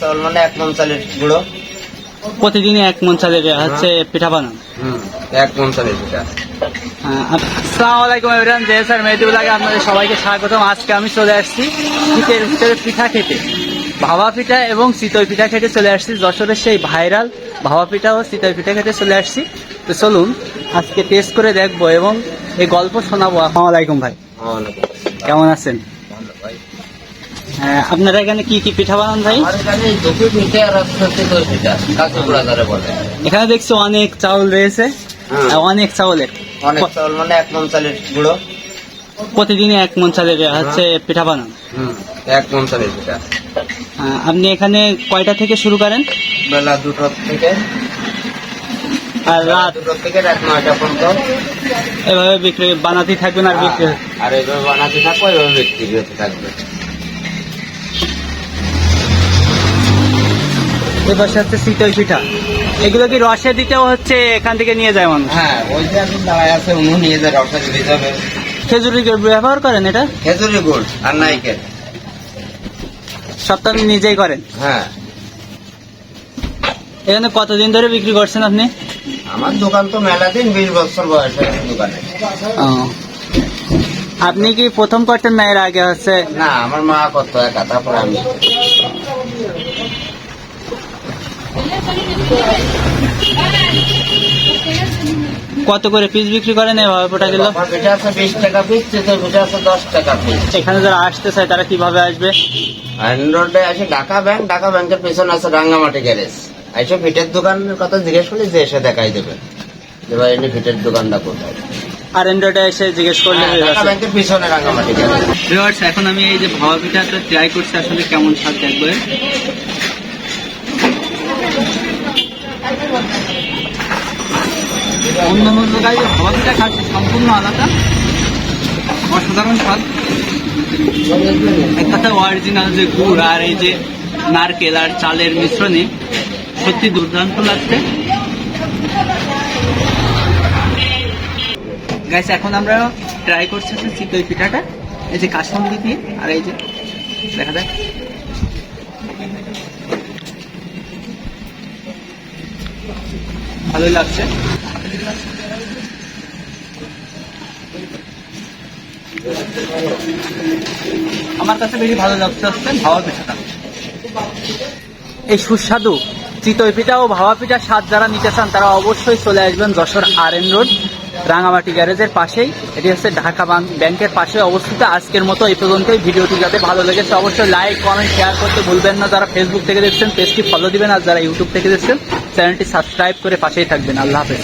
চাউল মানে এক মন চালের গুঁড়ো। প্রতিদিনই এক মন চালের হচ্ছে পিঠা বানান? এক মন চালের পিঠা। হ্যাঁ, আসসালামু আলাইকুম এভরিওয়ান জে স্যার আপনাদের সবাইকে স্বাগতম। আজকে আমি চলে আসছি শীতের ভিতরে পিঠা খেতে। ভাবা পিঠা এবং চিতই পিঠা খেতে চলে আসছি। যশোরের সেই ভাইরাল ভাবা পিঠা ও চিতই পিঠা খেতে চলে আসছি। তো চলুন আজকে টেস্ট করে দেখব এবং এই গল্প শোনাবো। আসসালামু আলাইকুম ভাই। কেমন আছেন। হ্যাঁ, আপনারা এখানে কি কি পিঠা বানান ভাই? এখানে দেখছি অনেক চাউল রয়েছে অনেক চাউলের। অনেক চাউল মানে এক মন চালের গুঁড়ো। প্রতিদিনই এক মন চালের হচ্ছে পিঠা বানান। এক মন চালের পিঠা। আপনি এখানে কয়টা থেকে শুরু করেন? বেলা দুটো থেকে। আর রাত? দুটো থেকে রাত নয়টা পর্যন্ত। এভাবে বিক্রি বানাতেই থাকবেন আর বিক্রি হ্যাঁ, আর এভাবে বানাতে থাকব এইভাবে বিক্রি হতে থাকবে। এবার হচ্ছে শীতল পিঠা। এগুলো কি রসে দিতেও হচ্ছে এখান থেকে নিয়ে যায় মানুষ? হ্যাঁ ওই যে এখন দাঁড়ায় আছে উনু নিয়ে যায় রসা দিতে যাবে খেজুরি গুড় ব্যবহার করেন এটা? খেজুরি গুড় আর নাইকেল সবটা আপনি নিজেই করেন? হ্যাঁ। এখানে কতদিন ধরে বিক্রি করছেন আপনি? আমার দোকান তো মেলা দিন বিশ বছর বয়স হয়েছে দোকানে। আপনি কি প্রথম করতেন না এর আগে হচ্ছে? না আমার মা করতো একা তারপর আমি। কত করে পিস বিক্রি করেন এভাবে পোটা কিলো? আছে বিশ টাকা পিস চিতই আছে দশ টাকা পিস এখানে যারা আসতে চায় তারা কীভাবে আসবে? আইন রোডে আছে ঢাকা ব্যাংক ঢাকা ব্যাংকের পেছনে আছে রাঙ্গামাটি গ্যারেজ এসে ফিটের দোকানের কথা জিজ্ঞেস করলে যে এসে দেখাই দেবে। যে ভাই এনে ফিটের দোকানটা কোথায়? আর এন্ড্রয়েডে এসে জিজ্ঞেস করলে হ্যাঁ, ব্যাংকের পিছনে রাঙ্গামাটি গ্যারেজ এখন আমি এই যে ভাবা পিঠাটা ট্রাই করছি আসলে কেমন স্বাদ দেখব? অন্য অন্য জায়গায় যে পিঠা খাচ্ছি সম্পূর্ণ আলাদা অসাধারণ স্বাদ এক অরিজিনাল যে গুড় আর এই যে নারকেল আর চালের মিশ্রণে সত্যি দুর্দান্ত লাগছে গাইস এখন আমরা ট্রাই করছি হচ্ছে চিতই পিঠাটা। এই যে কাশ্মীরি দিয়ে আর এই যে, দেখা যাক। ভালোই লাগছে। আমার কাছে বেশি ভালো লাগছে হচ্ছে ভাবা পিঠাটা। এই সুস্বাদু চিতই পিঠা ও ভাওয়া পিঠার স্বাদ যারা নিতে চান, তারা অবশ্যই চলে আসবেন Jessore R N road, Rangamati গ্যারেজের পাশেই। এটি হচ্ছে ঢাকা ব্যাংকের পাশে অবস্থিত। আজকের মতো এই পর্যন্তই। ভিডিওটি যাতে ভালো লেগেছে, অবশ্যই লাইক কমেন্ট শেয়ার করতে ভুলবেন না। যারা ফেসবুক থেকে দেখছেন পেজটি ফলো দিবেন। আর যারা ইউটিউব থেকে দেখছেন চ্যানেলটি সাবস্ক্রাইব করে পাশেই থাকবেন। আল্লাহ হাফেজ।